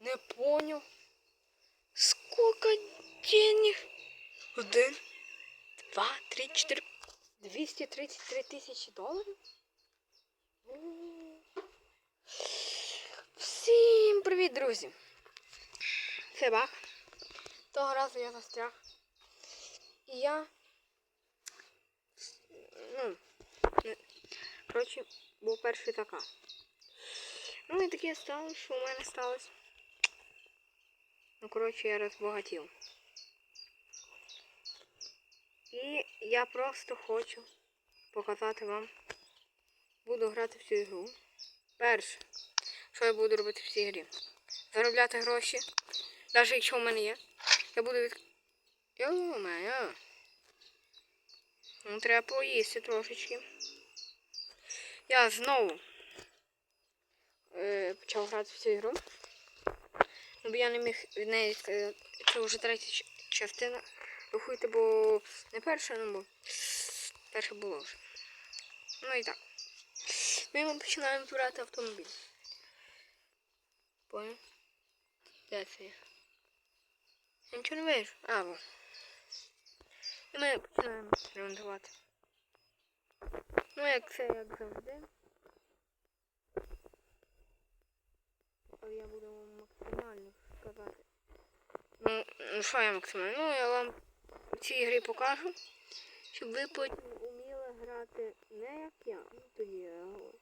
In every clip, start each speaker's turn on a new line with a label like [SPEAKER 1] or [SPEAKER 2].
[SPEAKER 1] Не понял. Сколько денег? Один, два, три, чотири. 233 тисячі доларів? Всім привіт, друзі! Це Бак. Того разу я застряг. І я. Ну. Коротше, був перший така. Ну і таке сталося, що у мене сталося. Ну, коротше, я розбагатів. І я просто хочу показати вам. Буду грати в цю ігру. Перше, що я буду робити в цій грі. Заробляти гроші. Навіть якщо в мене є. Я буду від... Йо-моє. Ну, треба поїсти трошечки. Я знову е, почав грати в цю ігру. Бо я не міг від неї. Це вже третя частина. Рахуйте, бо не перша, ну бо перша була вже. Ну і так. Ми починаємо збирати автомобіль. Понял? Де це є? Я нічого не вижу. А, во. І ми починаємо ремонтувати. Ну, як це, як завжди. Але я буду вам максимально сказати. Ну, ну що я максимально? Ну, я вам в цій грі покажу, щоб ви потім уміли грати не як я. Ну, тоді я говорю.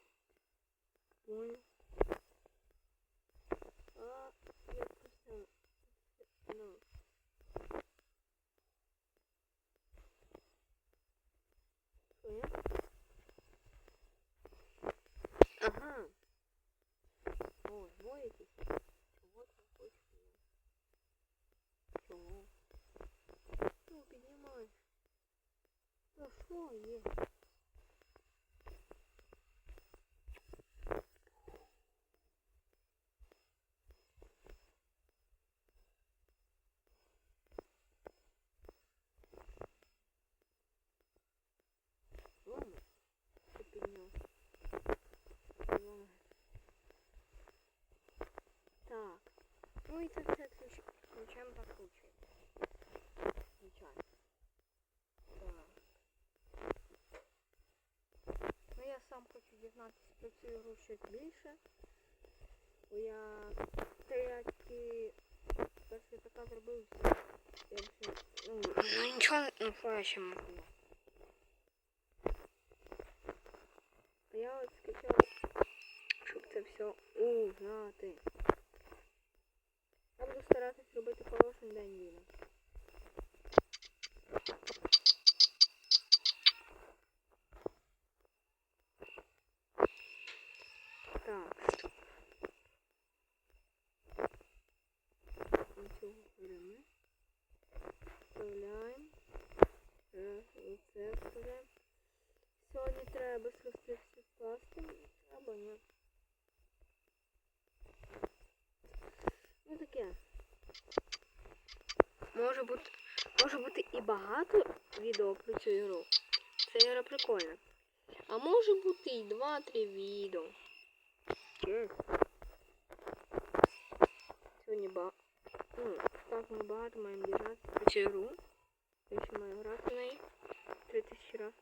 [SPEAKER 1] Понял? А, я просто... Ну. Що я? Ага. О, боїтесь? Чого ти хочеш? Чого? Ну, піднімай. Що є? Ладно, ти підняв. Ладно. Так. Ну і це все ключ... ключем закручується. Звичайно. Так. Ну я сам хочу дізнатися про цю ігру щось більше. Бо я третій перший така зробив. Я б ще... Ну, ну нічого, ну що я ще можу. А я от скачав, щоб це все узнати. Я буду старатись робити кожен день відео. Так. Нічого беремо. Вставляємо. Оце вставляємо. Сьогодні треба схрестити все скласти. Або ні. Ну таке. Може бути, може бути і багато відео про цю ігру. Це ігра прикольна. А може бути і 2-3 відео. Є. Сьогодні ба... Ну, так ми багато маємо дізнатися про цю ігру. Я ще маю грати в неї 3000 разів.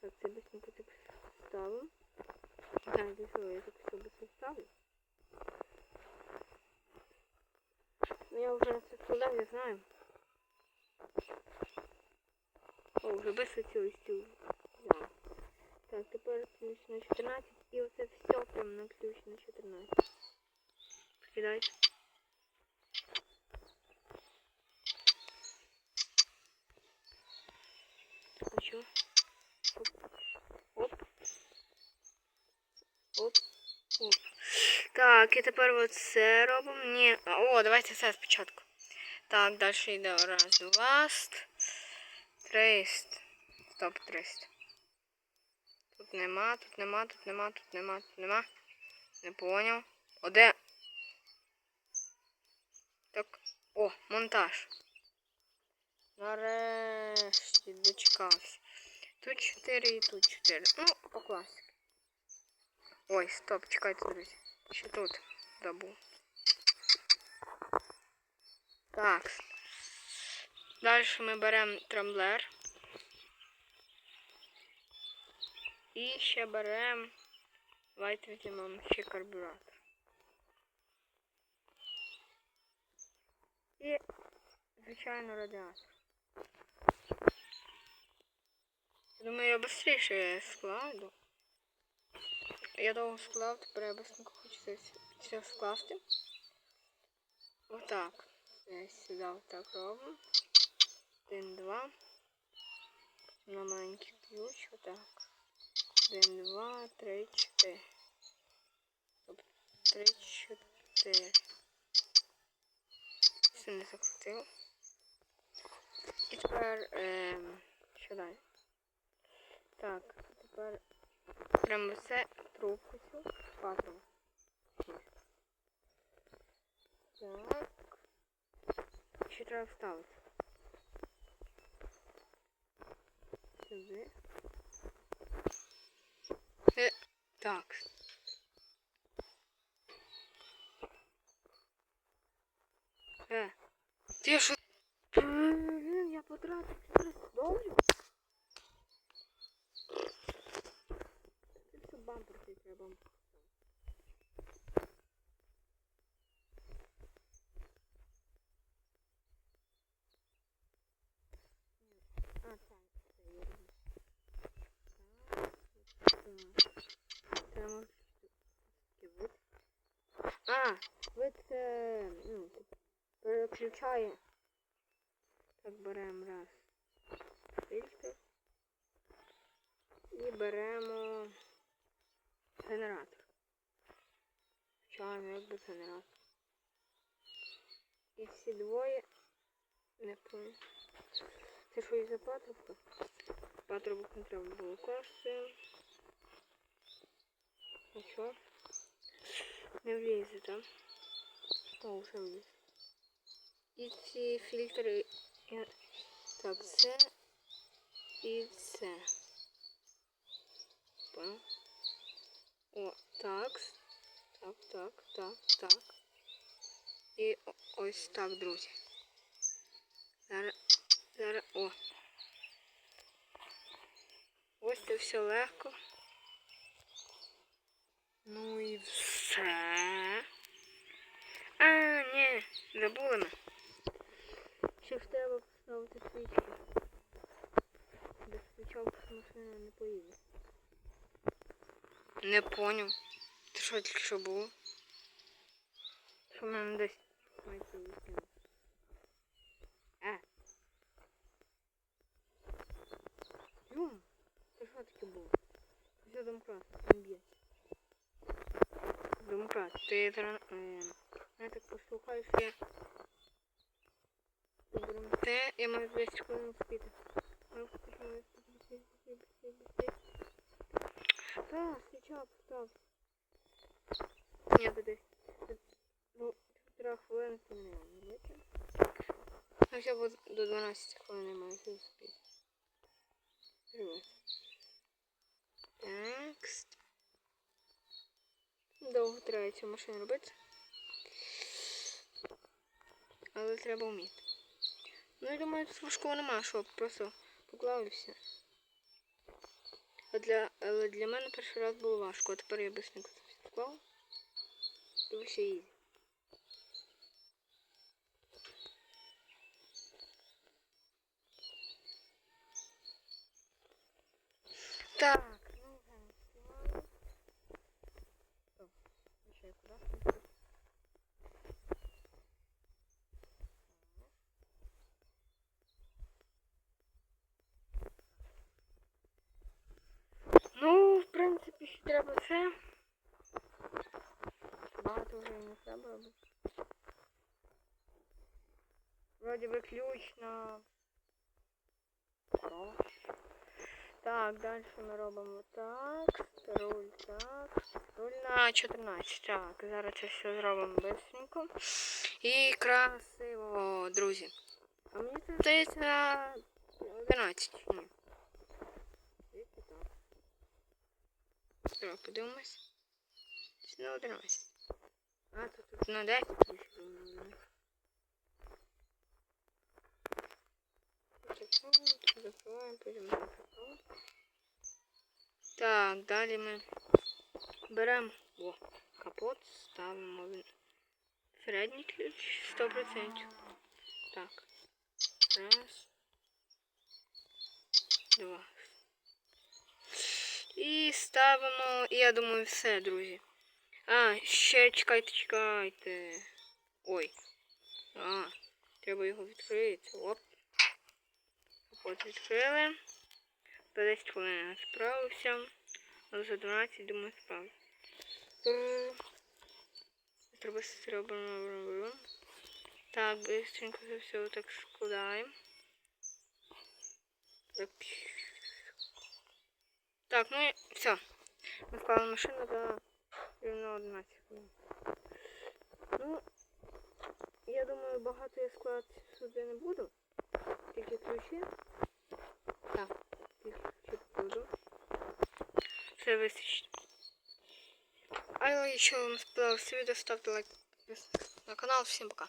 [SPEAKER 1] Так, це быстренько так ставим. Так, для чего я так все быстро ставлю? Ну я уже це складав, я знаю. О, вже быстро цю стіл взяв. Так, тепер ключ на 14 і оце все прям на ключ на 14. Покидайте. А що? Оп. Оп. Оп. Оп. Так, і тепер оце робимо. Ні. а, О, давайте це спочатку. Так, далі йде раз, два, ст- триста. Стоп, триста. Тут нема, тут нема, тут нема, тут нема, тут нема. Не поняв. О, де? Так. О, монтаж. Нарешті дочекався. Тут 4 і тут 4. Ну, по класиці. Ой, стоп, чекайте, друзі. Ще тут забув. Так. Далі ми беремо трамблер. І ще беремо. Давайте візьмемо ще карбюратор. І, звичайно, радіатор. Думаю, я швидше складу. Я довго склав, тепер я быстренько хочу це все скласти. Отак. Я сюди отак робимо. Один, два. На маленький ключ. Отак. Один, два, три, чотири. Стоп. Три, чотири. Все не закрутив. І тепер ем, що далі? Так, тепер прямо все трубку цю патрубок. Так. Ще треба вставити. Сюди. Е, так. Е. Ти що? Блін, я потратив 400 доларів. Це все бампер цей треба. А, так, це я роблю. Так, так. Це може такий вид. А, вид це, ну, типу, переключає. Беремо раз. Фільтр. І беремо генератор. Включаємо якби генератор. І всі двоє не помню. Це що і за патрубка? Патрубок не треба було класти. Нічого. Не влізе, так? О, вже вліз. І ці фільтри. Так, це і це. Понял? О, так. Так, так, так, так. І ось так, друзі. Зараз, зараз, о. Ось це все легко. Ну і все. А, ні, забули ми. Ще ж треба поставити свічки. Без свічок машина не поїде. Не поняв. Ти що тільки що було? Що в мене десь мається вікно. Е. Юм, це що таке було? Це домкрат, він б'є. Домкрат, ти. Е, я так послухаю, що я... Те, я маю 10 хвилин спіти. Так, свічок, так. Ні, буде. Ну, півтора хвилини це не. Ну, все буде до 12 хвилин я маю спіти. Привет. Так. Довго треба цю машину робити. Але треба вміти. Думаю, тут важкого нема, що просто поклав і все. А для, але для мене перший раз було важко, а тепер я все поклав. І все ізі. Так, ну вже не встигаю. Стоп, ще я куди? Ну, в принципі, ще треба все. Багато вже не треба робити. Вроді би ключ на корова. Так, далі ми робимо так, руль так, руль на 14. Так, зараз це все зробимо быстренько. І красиво, друзі. А мені це здається 11. Ні. Так, подивимось. Чи на 11? А, тут, тут на 10 ключів. Закриваємо, потім закриваємо. Так, далі ми беремо о, капот, ставимо він. Середній ключ 100%. Так. Раз. Два. І ставимо, я думаю, все, друзі. А, ще чекайте, чекайте. Ой. А, треба його відкрити. Оп. От відкрили. За 10 хвилин я справився. Але за 12, думаю. Трррр. Треба зробимо. Так, быстренько це все так складаємо. Так. Так, ну і все. Ми вклали машину за рівно 11 хвилин. Ну, я думаю, багато я складати сюди не буду. Тільки ключі. Так, тільки ключі буду. Все вистачить. А якщо вам сподобалося відео, ставте лайк підписуйтесь на канал. Всім пока.